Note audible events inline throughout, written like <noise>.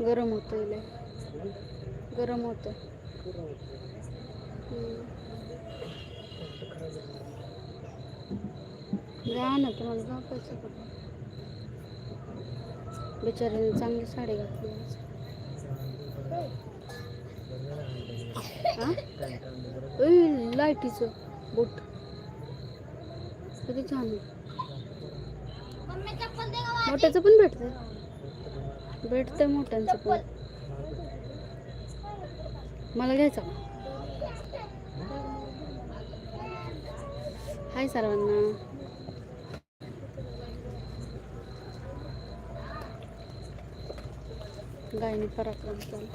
गरम होतं इले गरम होतं जा ना तुम्हाला दाखवायचं कुठं बिचारीने चांगली साडी घातली आज. लाईटीचं बोट. किती छान आहे. मोठ्याचं पण भेटतं भेटतं मोठ्यांचं पण मला घ्यायचं हाय सर्वांना गायनी पराक्रम चालू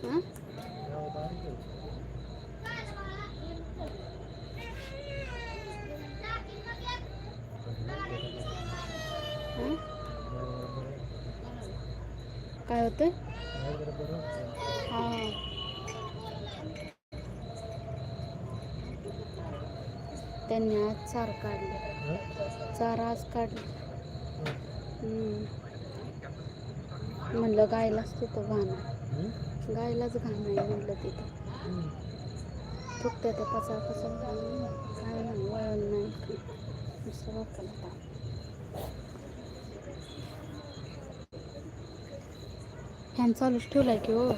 हा? हा? काय होतं हां. त्यांनी आज चार काढले. चार आज काढले. म्हणलं गायलाच तिथं घाण आहे. गायलाच घाण आहे म्हणलं तिथं. फक्त त्या पचा पचा काय नाही वळण नाही. दुसरं वापरता फॅन चालूच ठेवला की हो.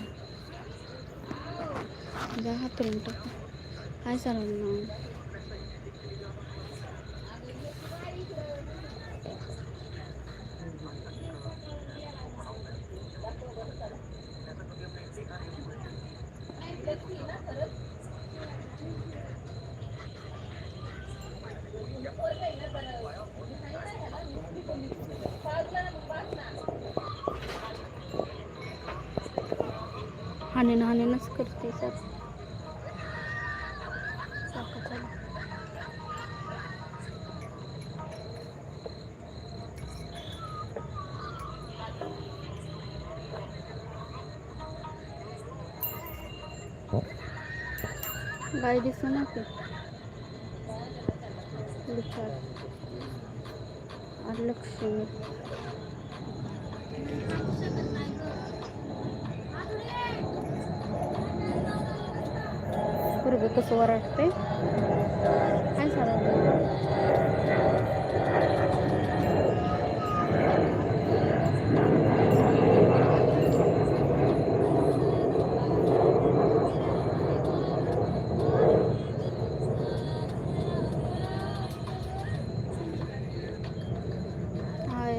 जा हातरून टाका. काय सर्वांना हाणेन हाणेनच करते सर. गाय दिसू ना ते विचार लक्ष्मी पूर्वी कसं वरटते काय सांगा हाय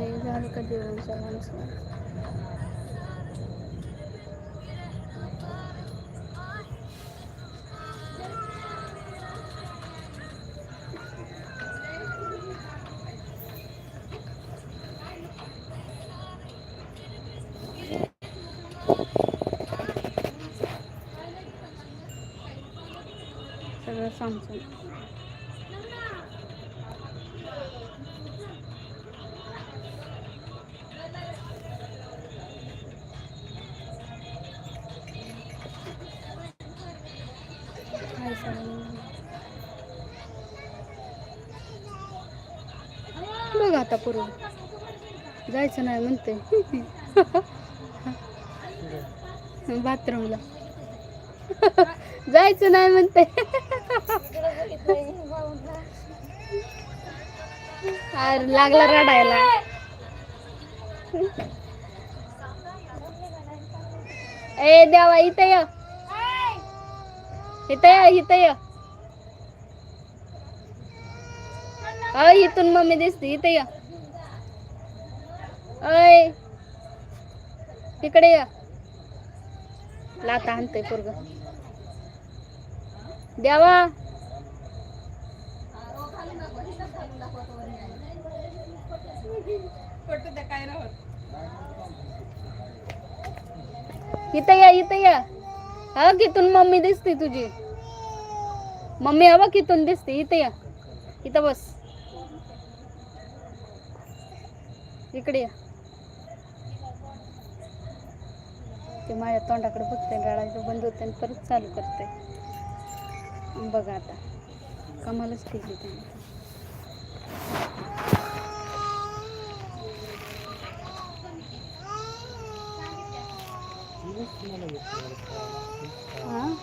झालं बघ आता पूर्वी जायचं नाही म्हणते. <laughs> बाथरूमला. <laughs> जायचं नाही म्हणते. अरे लागला रडायला. ए देवा इथं ये. इथं ये इथं ये. अ इथून मम्मी दिसते इथं ये. अय. तिकडे ये. लाता आणते पोरग. द्यावा. इथं या इथं या. हा कितून मम्मी दिसते तुझी. मम्मी हवा कितून दिसते इथं या. इथं बस. इकडे या. ते माझ्या तोंडाकडे बघते रडायचं बंद होते आणि परत चालू करते बघा आता. कमालच केली त्याने. हां?